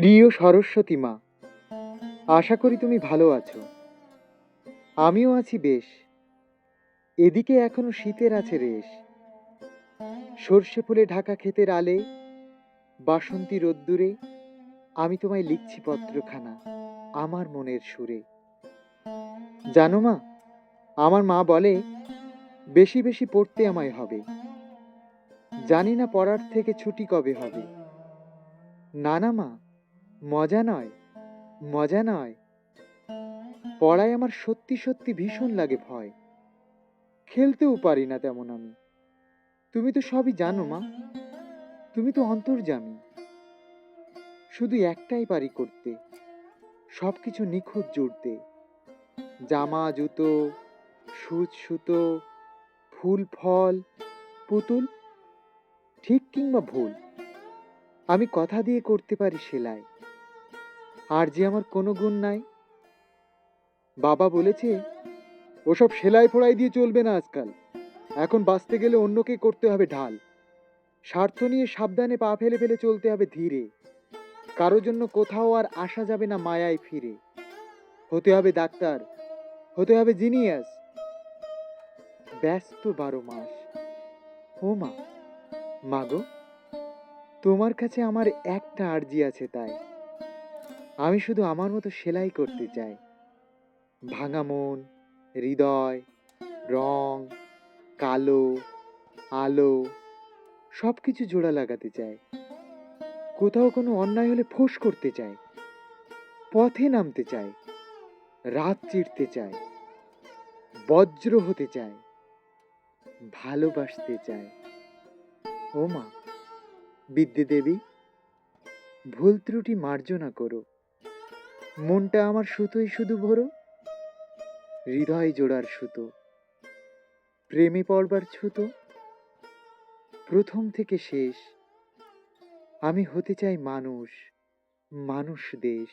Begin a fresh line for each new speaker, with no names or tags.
প্রিয় সরস্বতী মা, আশা করি তুমি ভালো আছো। আমিও আছি বেশ। এদিকে এখনও শীতের আছে রেশ। সর্ষে ফুলে ঢাকা ক্ষেতের আলে, বাসন্তী রোদ্দুরে, আমি তোমায় লিখছি পত্রখানা আমার মনের সুরে। জানো মা, আমার মা বলে, বেশি বেশি পড়তে আমায় হবে। জানি না পড়ার থেকে ছুটি কবে হবে। না না মা মজা নয় মজা নয়। পড়ায় আমার সত্যি সত্যি ভীষণ লাগে ভয়। খেলতেও পারি না তেমন আমি। তুমি তো সবই জানো মা। তুমি তো অন্তর্জামী। শুধু একটাই পারি করতে সব কিছু নিখুঁত জুড়তে। জামা, জুতো, সুচ, সুতো, ফুল, ফল, পুতুল, ঠিক কিংবা ভুল, আমি কথা দিয়ে করতে পারি সেলাই। আর যে আমার কোনো গুণ নাই। বাবা বলেছে, ওসব সেলাই ফোড়াই দিয়ে চলবে না আজকাল। এখন বাঁচতে গেলে অন্যকে করতে হবে ঢাল। স্বার্থ নিয়ে সাবধানে পা ফেলে ফেলে চলতে হবে ধীরে। কারোর জন্য কোথাও আর আসা যাবে না মায়ায় ফিরে। হতে হবে ডাক্তার, হতে হবে জিনিয়াস। ব্যস্ত বারো মাস। ও মা মাগো তোমার কাছে আমার একটা আর্জি আছে তাই। আমি শুধু আমার মতো সেলাই করতে চাই। ভাঙা মন, হৃদয়, রং, কালো, আলো সব কিছু জোড়া লাগাতে চাই। কোথাও কোনো অন্যায় হলে ফোঁস করতে চাই। পথে নামতে চাই। রাত চিরতে চাই। বজ্র হতে চাই। ভালোবাসতে চাই। ও মা বিদ্যে দেবী, ভুল ত্রুটি মার্জনা করো। মনটা আমার সুতোই শুধু ভরো, হৃদয় জোড়ার সুতো, প্রেমে পড়বার ছুতো, প্রথম থেকে শেষ, আমি হতে চাই মানুষ মানুষ দেশ।